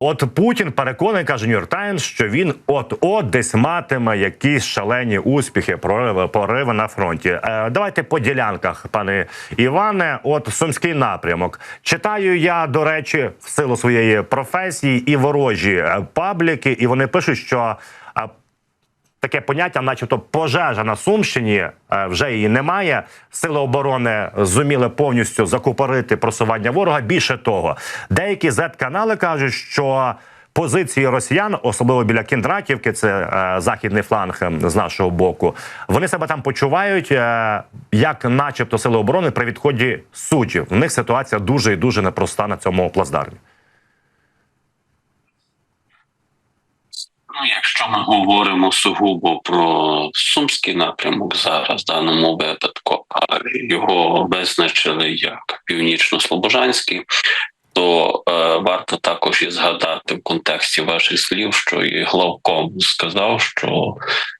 От Путін переконаний, каже Нью-Йорк Таймс, що він от-от десь матиме якісь шалені успіхи, прориви, пориви на фронті. Е, давайте по ділянках, пане Іване. От сумський напрямок. Читаю я, до речі, в силу своєї професії і ворожі е, пабліки, і вони пишуть, що. Таке поняття, начебто, пожежа на Сумщині е, вже її немає. Сили оборони зуміли повністю закупорити просування ворога. Більше того, деякі зет-канали кажуть, що позиції росіян, особливо біля Кіндратівки, це е, західний фланг е, з нашого боку, вони себе там почувають е, як, начебто, сили оборони при відході суддів. В них ситуація дуже і дуже непроста на цьому плацдармі. Ну, якщо ми говоримо сугубо про сумський напрямок зараз, в даному випадку, а його визначили як північно-слобожанський, то е, варто також і згадати в контексті ваших слів, що і главком сказав, що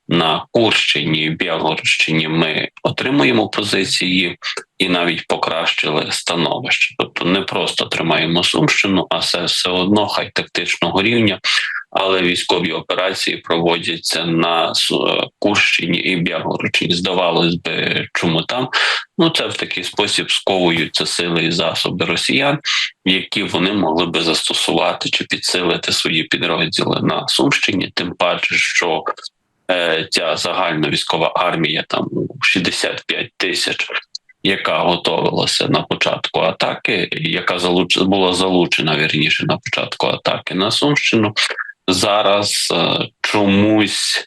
на Курщині і Білгородщині ми отримуємо позиції і навіть покращили становище. Тобто не просто тримаємо Сумщину, а це все одно хай тактичного рівня але військові операції проводяться на Су- Курщині і Білгородщині. Здавалось би, чому там? Ну це в такий спосіб сковуються сили і засоби росіян, які вони могли би застосувати чи підсилити свої підрозділи на Сумщині, тим паче, що е, ця загальна військова армія там 65 тисяч. Яка готувалася на початку атаки, яка залуч... була залучена вірніше на початку атаки на Сумщину, зараз е, чомусь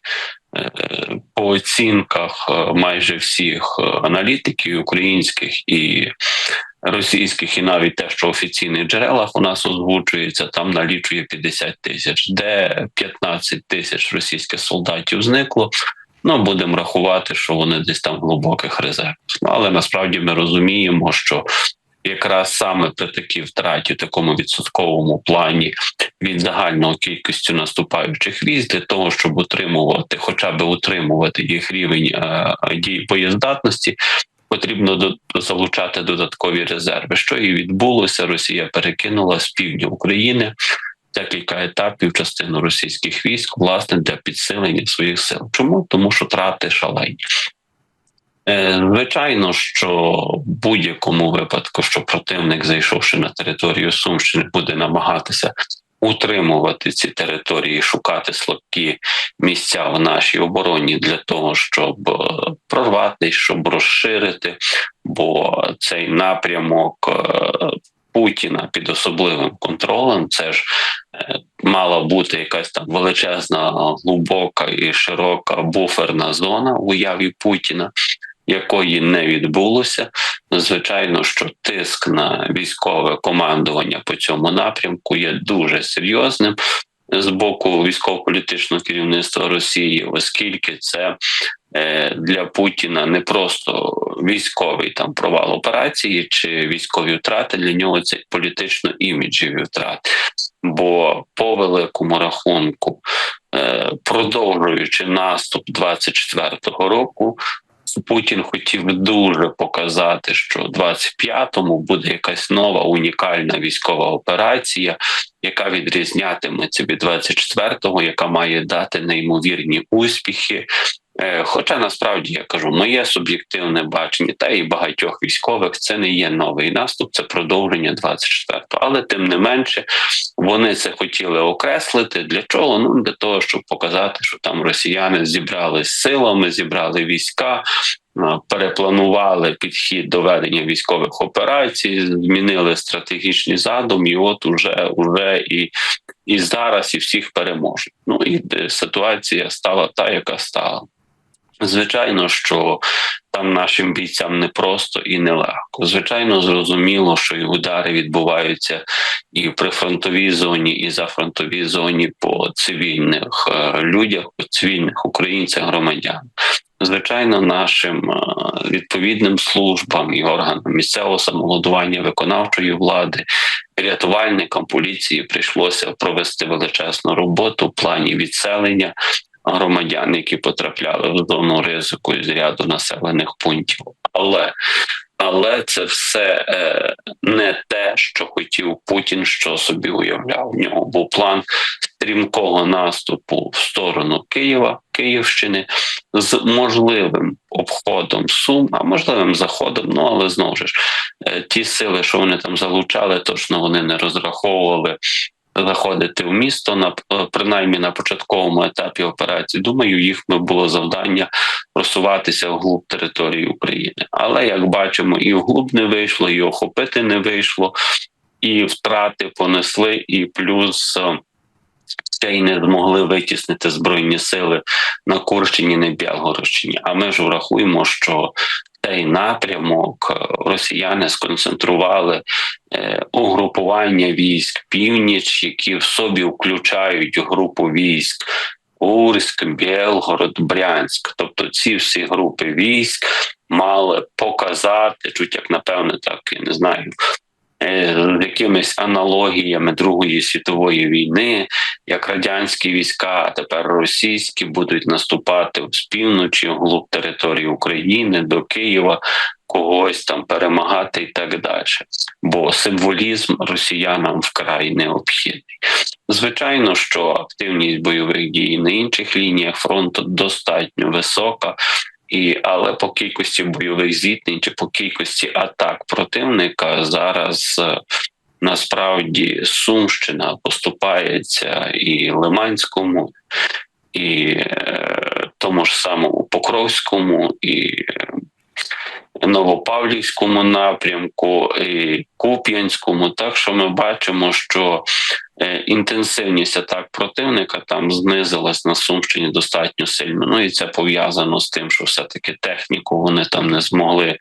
е, по оцінках е, майже всіх аналітиків українських і російських, і навіть те, що в офіційних джерелах у нас озвучується, там налічує 50 тисяч, де 15 тисяч російських солдатів зникло. Ну, будемо рахувати, що вони десь там в глибоких резервах. Ну, але насправді ми розуміємо, що якраз саме при такій втраті, такому відсотковому плані від загального кількістю наступаючих військ для того, щоб утримувати, хоча б утримувати їх рівень е, дій боєздатності. Потрібно залучати додаткові резерви. Що і відбулося, Росія перекинула з півдня України декілька етапів частину російських військ, власне, для підсилення своїх сил. Чому тому, що трати шалені. Е, Звичайно, що в будь-якому випадку, що противник, зайшовши на територію Сумщини, буде намагатися утримувати ці території, шукати слабкі місця в нашій обороні для того, щоб е, прорвати, щоб розширити, бо цей напрямок е, Путіна під особливим контролем, це ж мала бути якась там величезна, глибока і широка буферна зона в уяві Путіна якої не відбулося. Звичайно, що тиск на військове командування по цьому напрямку є дуже серйозним з боку військово-політичного керівництва Росії, оскільки це е, для Путіна не просто військовий там провал операції чи військові втрати для нього це політично іміджеві втрати. Бо по великому рахунку, е, продовжуючи наступ 24-го року, Путін хотів дуже показати, що в 25-му буде якась нова унікальна військова операція, яка відрізнятиметься від 24-го, яка має дати неймовірні успіхи. Е, Хоча насправді я кажу, моє суб'єктивне бачення, та і багатьох військових це не є новий наступ, це продовження 24-го. Але тим не менше вони це хотіли окреслити. Для чого? Ну для того, щоб показати, що там росіяни зібрали силами, зібрали війська. Перепланували підхід до ведення військових операцій, змінили стратегічні задум, і от уже уже і і зараз і всіх переможуть. Ну і е, ситуація стала та, яка стала. Звичайно, що там нашим бійцям непросто і нелегко. Звичайно, зрозуміло, що і удари відбуваються і в прифронтовій зоні, і за фронтовій зоні по цивільних е, людях, по цивільних українцях, громадян. Звичайно, нашим е, відповідним службам і органам місцевого самовладування, виконавчої влади, рятувальникам поліції прийшлося провести величезну роботу в плані відселення громадян, які потрапляли в зону ризику з ряду населених пунктів. Але Але це все е, не те, що хотів Путін, що собі уявляв. У нього був план стрімкого наступу в сторону Києва, Київщини з можливим обходом Сум, а можливим заходом. Ну але знову ж е, ті сили, що вони там залучали, точно вони не розраховували. Заходити в місто на е, принаймні на початковому етапі операції. Думаю, їх було завдання просуватися вглуб території України. Але як бачимо, і вглуб не вийшло, і охопити не вийшло, і втрати понесли, і плюс е, ще й не змогли витіснити збройні сили на Курщині, на Білгородщині. А ми ж врахуємо, що цей напрямок е, росіяни сконцентрували е, угрупування військ північ, які в собі включають групу військ. Урськ, Білгород, Брянськ, тобто ці всі групи військ мали показати, чуть як напевне, так я не знаю, якимись аналогіями Другої світової війни, як радянські війська, а тепер російські будуть наступати з півночі, вглуб території України до Києва, когось там перемагати і так далі. Бо символізм росіянам вкрай необхідний. Звичайно, що активність бойових дій на інших лініях фронту достатньо висока. І але по кількості бойових зіткнень чи по кількості атак противника зараз е, насправді Сумщина поступається і Лиманському, і е, тому ж самому Покровському, і Новопавлівському напрямку, і Куп'янському. Так що ми бачимо, що е, інтенсивність атак противника там знизилась на Сумщині достатньо сильно. Ну і це пов'язано з тим, що все-таки техніку вони там не змогли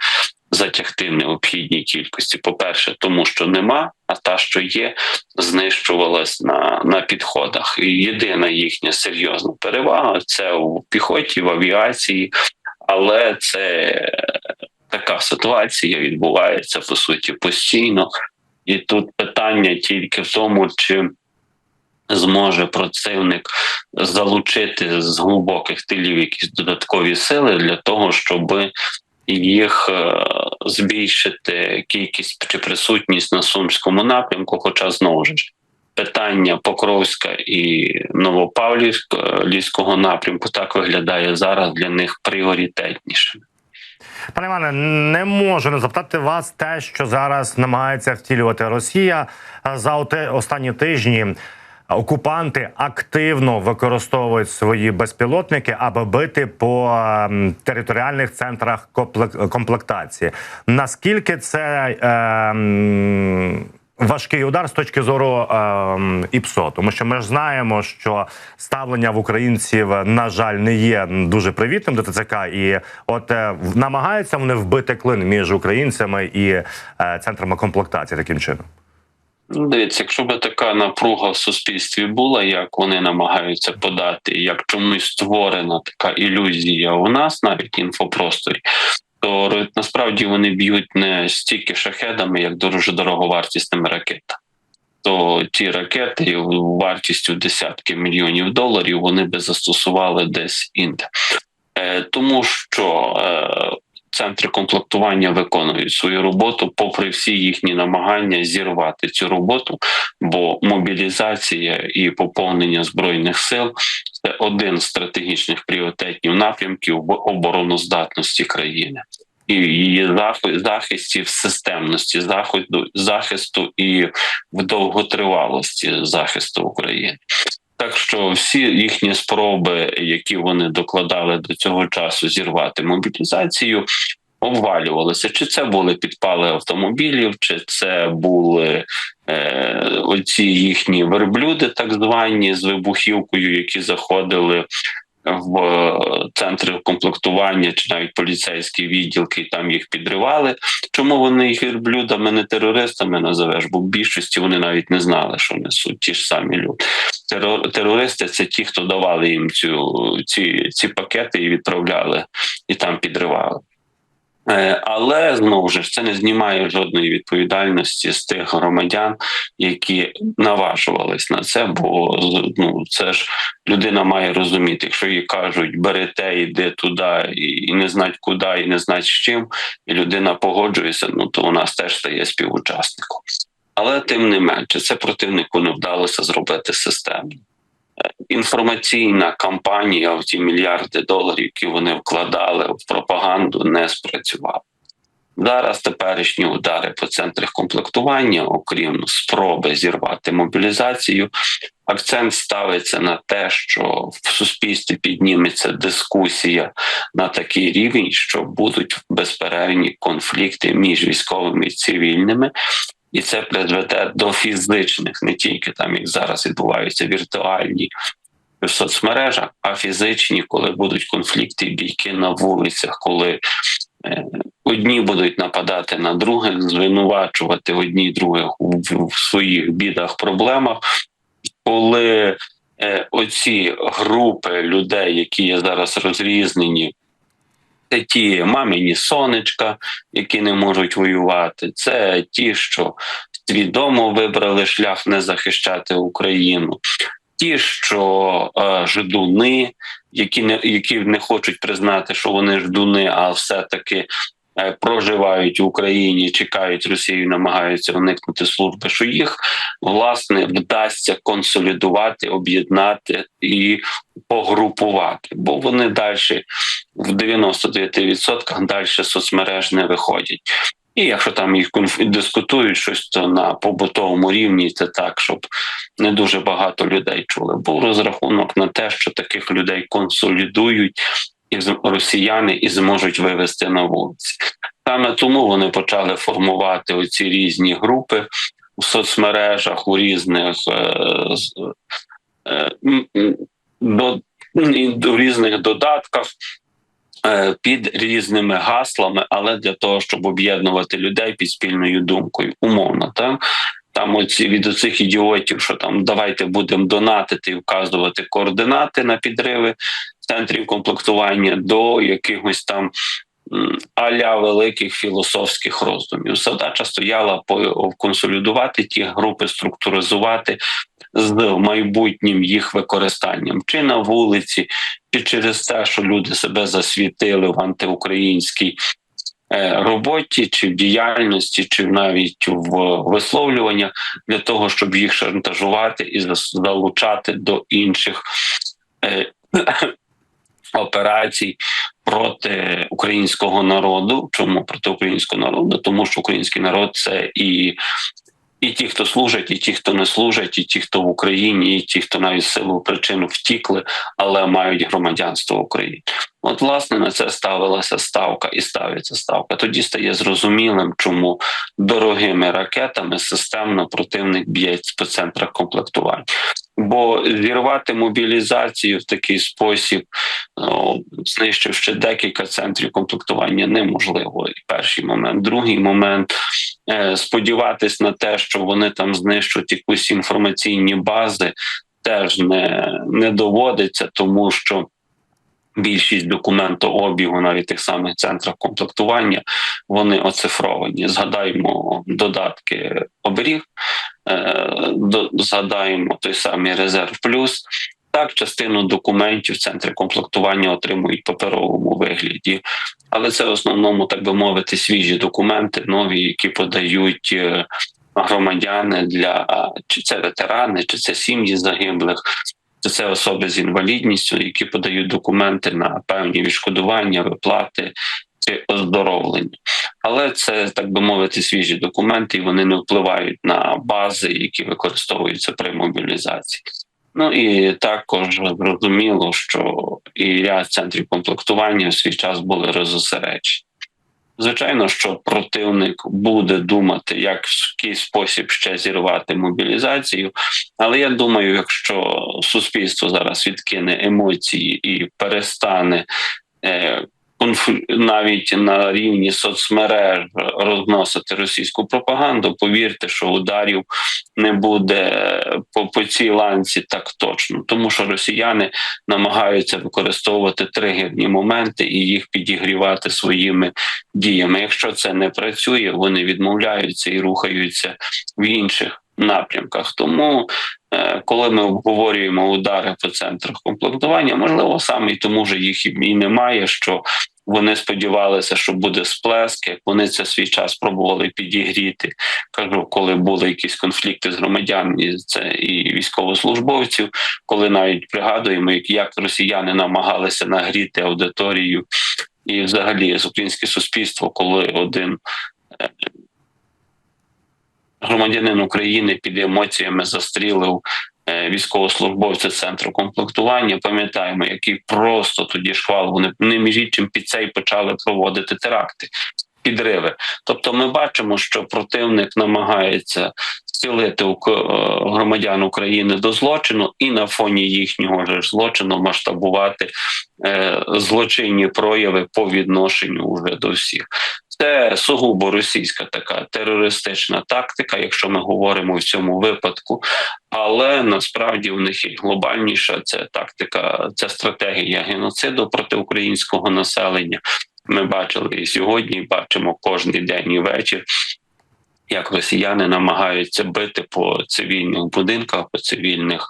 затягти в необхідній кількості. По-перше, тому що нема, а та, що є, знищувалась на, на підходах. І єдина їхня серйозна перевага це у піхоті, в авіації, але це така ситуація відбувається по суті постійно. І тут питання тільки в тому, чи зможе противник залучити з глибоких тилів якісь додаткові сили для того, щоб їх е, збільшити кількість чи присутність на сумському напрямку. Хоча знову ж питання Покровська і Новопавлівського напрямку так виглядає зараз для них пріоритетнішим. Пане Іване, не можу не запитати вас те, що зараз намагається втілювати Росія за останні тижні. Окупанти активно використовують свої безпілотники, аби бити по ем, територіальних центрах комплектації. Наскільки це ем, важкий удар з точки зору ем, ІПСО? Тому що ми ж знаємо, що ставлення в українців, на жаль, не є дуже привітним до ТЦК, і от е, намагаються вони вбити клин між українцями і е, центрами комплектації таким чином. Дивіться, якщо б така напруга в суспільстві була, як вони намагаються подати, як чомусь створена така ілюзія у нас, навіть інфопросторі, то насправді вони б'ють не стільки шахедами, як дуже дороговартісними ракетами. То ті ракети вартістю десятки мільйонів доларів вони би застосували десь інде. Е, тому що е, центри комплектування виконують свою роботу, попри всі їхні намагання зірвати цю роботу, бо мобілізація і поповнення збройних сил це один з стратегічних пріоритетів напрямків обороноздатності країни. І її захи- захисті в системності заходу захисту і в довготривалості захисту України. Так що всі їхні спроби, які вони докладали до цього часу, зірвати мобілізацію, обвалювалися. Чи це були підпали автомобілів, чи це були е, оці їхні верблюди, так звані з вибухівкою, які заходили в е, центри комплектування, чи навіть поліцейські відділки, і там їх підривали. Чому вони їх ірблюдами, не терористами називеш? Бо в більшості вони навіть не знали, що несуть ті ж самі люди. Терор- Терористи це ті, хто давали їм цю ці, ці пакети і відправляли, і там підривали. Е, Але знову ж це не знімає жодної відповідальності з тих громадян, які наважувались на це. Бо ну це ж людина має розуміти, якщо їй кажуть бери те, йди туди, і не знать куди, і не знать з чим, і людина погоджується, ну то у нас теж стає співучасником. Але тим не менше, це противнику не вдалося зробити системно. Інформаційна кампанія в ті мільярди доларів, які вони вкладали в пропаганду, не спрацювала. Зараз теперішні удари по центрах комплектування, окрім спроби зірвати мобілізацію, акцент ставиться на те, що в суспільстві підніметься дискусія на такий рівень, що будуть безперервні конфлікти між військовими і цивільними, і це призведе до фізичних, не тільки там, як зараз відбуваються віртуальні в соцмережах, а фізичні, коли будуть конфлікти бійки на вулицях, коли е, одні будуть нападати на других, звинувачувати одні других в своїх бідах, проблемах, коли е, оці групи людей, які є зараз розрізнені. Це ті мамині сонечка, які не можуть воювати. Це ті, що свідомо вибрали шлях не захищати Україну. Ті, що е, жидуни, які не які не хочуть признати, що вони ждуни, а все-таки проживають в Україні, чекають Росію, намагаються уникнути служби, що їх власне вдасться консолідувати, об'єднати і погрупувати, бо вони далі в 99% далі соцмереж не виходять. І якщо там їх дискутують щось, то на побутовому рівні це так, щоб не дуже багато людей чули. Був розрахунок на те, що таких людей консолідують росіяни і зможуть вивести на вулиці. Саме тому вони почали формувати оці різні групи у соцмережах, у різних е, е, до, до різних додатках е, під різними гаслами, але для того, щоб об'єднувати людей під спільною думкою, умовно, так. Там оці від оцих ідіотів, що там давайте будемо донатити і вказувати координати на підриви центрів комплектування до якихось там аля великих філософських роздумів. Задача стояла консолідувати ті групи, структуризувати з майбутнім їх використанням чи на вулиці, чи через те, що люди себе засвітили в антиукраїнській е, роботі, чи в діяльності, чи навіть в висловлюваннях для того, щоб їх шантажувати і залучати до інших е, операцій проти українського народу. Чому проти українського народу? Тому що український народ це і. І ті, хто служать, і ті, хто не служать, і ті, хто в Україні, і ті, хто навіть силу причин втікли, але мають громадянство України. От, власне, на це ставилася ставка і ставиться ставка. Тоді стає зрозумілим, чому дорогими ракетами системно противник б'є по центрах комплектування. Бо зірвати мобілізацію в такий спосіб, знищивши декілька центрів комплектування, неможливо. Перший момент. Другий момент сподіватись на те, що вони там знищують якісь інформаційні бази, теж не, не доводиться, тому що. Більшість документообігу навіть тих самих центрах комплектування вони оцифровані. Згадаємо додатки оберіг, е, до- згадаємо той самий резерв плюс. Так, частину документів центри комплектування отримують в паперовому вигляді, але це в основному, так би мовити, свіжі документи, нові, які подають е, громадяни для чи це ветерани, чи це сім'ї загиблих, чи це особи з інвалідністю, які подають документи на певні відшкодування, виплати чи оздоровлення. Але це так би мовити, свіжі документи, і вони не впливають на бази, які використовуються при мобілізації. Ну і також зрозуміло, що і ряд центрів комплектування в свій час були розосереджені. Звичайно, що противник буде думати, як в який спосіб ще зірвати мобілізацію. Але я думаю, якщо суспільство зараз відкине емоції і перестане е, навіть на рівні соцмереж розносити російську пропаганду. Повірте, що ударів не буде по, по цій ланці так точно, тому що росіяни намагаються використовувати тригерні моменти і їх підігрівати своїми діями. Якщо це не працює, вони відмовляються і рухаються в інших напрямках. Тому, коли ми обговорюємо удари по центрах комплектування, можливо, саме і тому ж їх і немає, що вони сподівалися, що буде сплеск, як вони це свій час пробували підігріти. Кажу, коли були якісь конфлікти з громадян і це і військовослужбовців, коли навіть пригадуємо, як, росіяни намагалися нагріти аудиторію і взагалі з українське суспільство, коли один е, громадянин України під емоціями застрілив е, військовослужбовця центру комплектування. Пам'ятаємо, який просто тоді шквал. Вони не між під це й почали проводити теракти. Підриви, тобто, ми бачимо, що противник намагається ук- е, громадян України до злочину, і на фоні їхнього ж злочину масштабувати е, злочинні прояви по відношенню уже до всіх. Це сугубо російська така терористична тактика, якщо ми говоримо в цьому випадку. Але насправді в них і глобальніша це тактика, це стратегія геноциду проти українського населення. Ми бачили і сьогодні, бачимо кожний день і вечір, як росіяни намагаються бити по цивільних будинках, по цивільних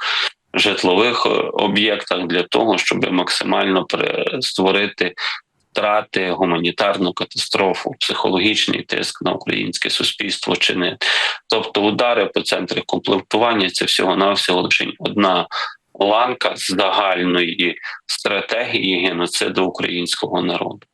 житлових е, об'єктах для того, щоб максимально створити втрати, гуманітарну катастрофу, психологічний тиск на українське суспільство чи не. Тобто удари по центрах комплектування це всього навсього лише одна ланка загальної стратегії геноциду українського народу.